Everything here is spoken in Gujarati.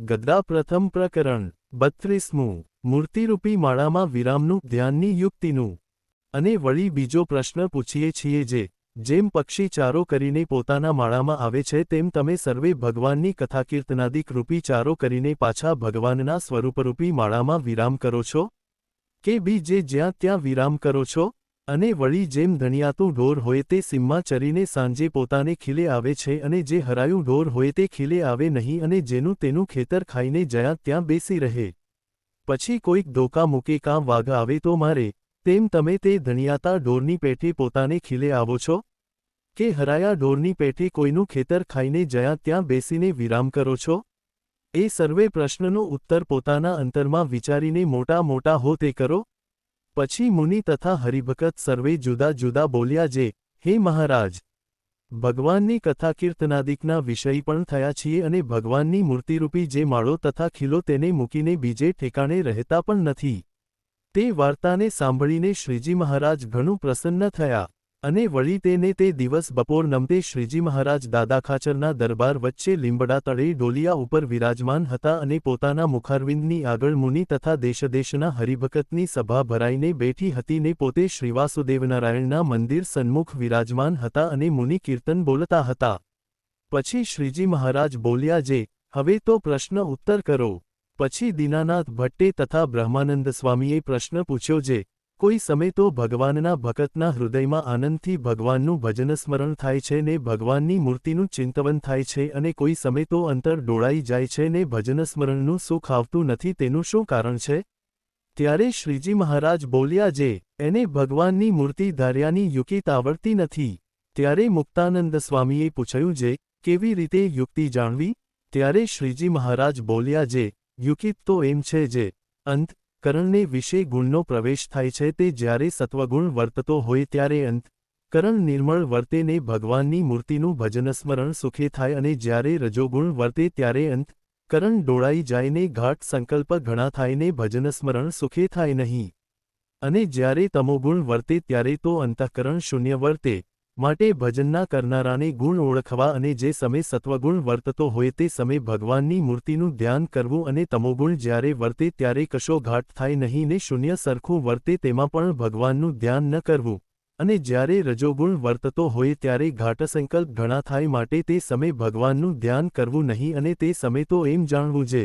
ગદ્દા પ્રથમ પ્રકરણ, બત્રીસમું, મૂર્તિરૂપી માળામાં વિરામનું, ધ્યાનની યુક્તિનું. અને વળી બીજો પ્રશ્ન પૂછીએ છીએ જે, જેમ પક્ષી ચારો કરીને પોતાના માળામાં આવે છે તેમ તમે સર્વે ભગવાનની કથાકીર્તનાદિક રૂપી ચારો કરીને પાછા ભગવાનના સ્વરૂપરૂપી માળામાં વિરામ કરો છો? કે બી જે જ્યાં ત્યાં વિરામ કરો છો? અને વળી જેમ ધણિયાતું ઢોર હોય તે સીમમાં ચરીને સાંજે પોતાને ખીલે આવે છે અને જે હરાયું ઢોર હોય તે ખીલે આવે નહીં અને જેનું તેનું ખેતર ખાઈને જ્યાં ત્યાં બેસી રહે. પછી કોઈક ધોકા મૂકે કામ વાઘ આવે તો મારે, તેમ તમે તે ધણિયાતા ઢોરની પેઠે પોતાને ખીલે આવો છો? કે હરાયા ઢોરની પેઠે કોઈનું ખેતર ખાઈને જ્યાં ત્યાં બેસીને વિરામ કરો છો? એ સર્વે પ્રશ્નનો ઉત્તર પોતાના અંતરમાં વિચારીને મોટા મોટા હો તે કરો પછી મુનિ તથા હરિભકત સર્વે જુદા જુદા બોલ્યા જે, હે મહારાજ, ભગવાનની કથા કીર્તનાદિકના વિષય પણ થયા છીએ અને ભગવાનની મૂર્તિરૂપી જે માળો તથા ખીલો તેને મૂકીને બીજે ઠેકાણે રહેતા પણ નથી. તે વાર્તાને સાંભળીને શ્રીજી મહારાજ ઘણું પ્રસન્ન થયા. અને વળી તેને તે દિવસ બપોર નમતે શ્રીજી મહારાજ દાદા ખાચરના દરબાર વચ્ચે લીંબડા તળે ડોલિયા ઉપર વિરાજમાન હતા અને પોતાના મુખારવિંદની આગળ મુનિ તથા દેશદેશના હરિભકતની સભા ભરાઈને બેઠી હતી ને પોતે શ્રીવાસુદેવનારાયણના મંદિર સન્મુખ વિરાજમાન હતા અને મુનિ કીર્તન બોલતા હતા. પછી શ્રીજી મહારાજ બોલ્યા જે, હવે તો પ્રશ્ન ઉત્તર કરો. પછી દીનાનાથ ભટ્ટે તથા બ્રહ્માનંદ સ્વામીએ પ્રશ્ન પૂછ્યો જે કોઈ સમય તો ભગવાનના ભકતના હૃદયમાં આનંદથી ભગવાનનું ભજન સ્મરણ થાય છે ને ભગવાનની મૂર્તિનું ચિંતવન થાય છે અને કોઈ સમય તો અંતર ડોળાઈ જાય છે ને ભજન સ્મરણનું સુખ આવતું નથી તેનું શું કારણ છે? ત્યારે શ્રીજી મહારાજ બોલ્યા જે, એને ભગવાનની મૂર્તિ ધાર્યાની યુકિત આવડતી નથી. ત્યારે મુક્તાનંદ સ્વામીએ પૂછ્યું જે, કેવી રીતે યુક્તિ જાણવી? ત્યારે શ્રીજી મહારાજ બોલ્યા જે, યુકિત તો એમ છે જે, અંત કરણને વિશે ગુણનો પ્રવેશ થાય છે તે જ્યારે સત્વગુણ વર્તતો હોય ત્યારે અંત. કરણ નિર્મળ વર્તેને ભગવાનની મૂર્તિનું ભજનસ્મરણ સુખે થાય અને જ્યારે રજોગુણ વર્તે ત્યારે અંત. કરણ ડોળાઈ જાયને ઘાટ સંકલ્પ ઘણા થાયને ભજનસ્મરણ સુખે થાય નહીં. અને જ્યારે તમોગુણ વર્તે ત્યારે તો અંતઃકરણ શૂન્ય વર્તે. માટે ભજનના કરનારાને ગુણ ઓળખવા અને જે સમય સત્વગુણ વર્તતો હોય તે સમય ભગવાનની મૂર્તિનું ધ્યાન કરવું અને તમોગુણ જ્યારે વર્તે ત્યારે કશો ઘાટ થાય નહીં ને શૂન્ય સરખું વર્તે તેમાં પણ ભગવાનનું ધ્યાન ન કરવું. અને જ્યારે રજોગુણ વર્તતો હોય ત્યારે ઘાટસંકલ્પ ઘણા થાય માટે તે સમય ભગવાનનું ધ્યાન કરવું નહીં અને તે સમય તો એમ જાણવું છે